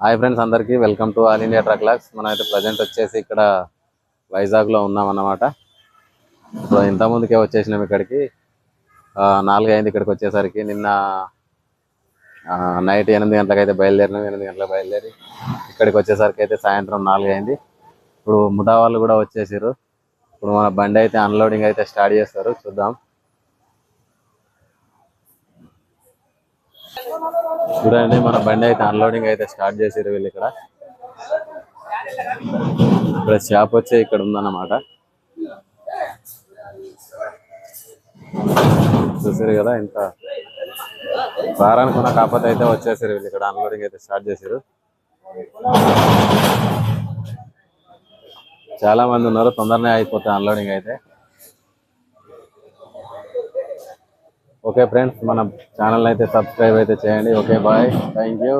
Hi friends అందరికీ welcome to all India truck locks మనం అయితే ప్రజెంట్ వచ్చేసి ఇక్కడ వైజాగ్లో ఉన్నాం అన్నమాట. ఇప్పుడు ఇంతకుముందుకే వచ్చేసినాం ఇక్కడికి. నాలుగు అయింది ఇక్కడికి వచ్చేసరికి నిన్న నైట్ ఎనిమిది గంటలకు అయితే బయలుదేరినాం. ఎనిమిది గంటలకు బయలుదేరి ఇక్కడికి వచ్చేసరికి అయితే సాయంత్రం నాలుగు అయింది ఇప్పుడు ముఠా వాళ్ళు కూడా వచ్చేసారు ఇప్పుడు మన బండి అయితే అన్లోడింగ్ అయితే స్టార్ట్ చేస్తారు. చూద్దాం. చూడండి మన బండి అయితే అన్లోడింగ్ అయితే స్టార్ట్ చేసారు వీళ్ళు ఇక్కడ. ఇక్కడ షాప్ వచ్చే ఇక్కడ ఉందన్నమాట. చూసారు కదా ఇంత రారనుకున్నా కాకపోతే అయితే వచ్చేసారు వీళ్ళు ఇక్కడ అన్లోడింగ్ అయితే స్టార్ట్ చేసారు చాలా మంది ఉన్నారు తొందరనే అయిపోతాయి అన్లోడింగ్ అయితే. ఓకే ఫ్రెండ్స్ మన ఛానల్ అయితే సబ్స్క్రైబ్ అయితే చేయండి ఓకే బాయ్ థ్యాంక్ యూ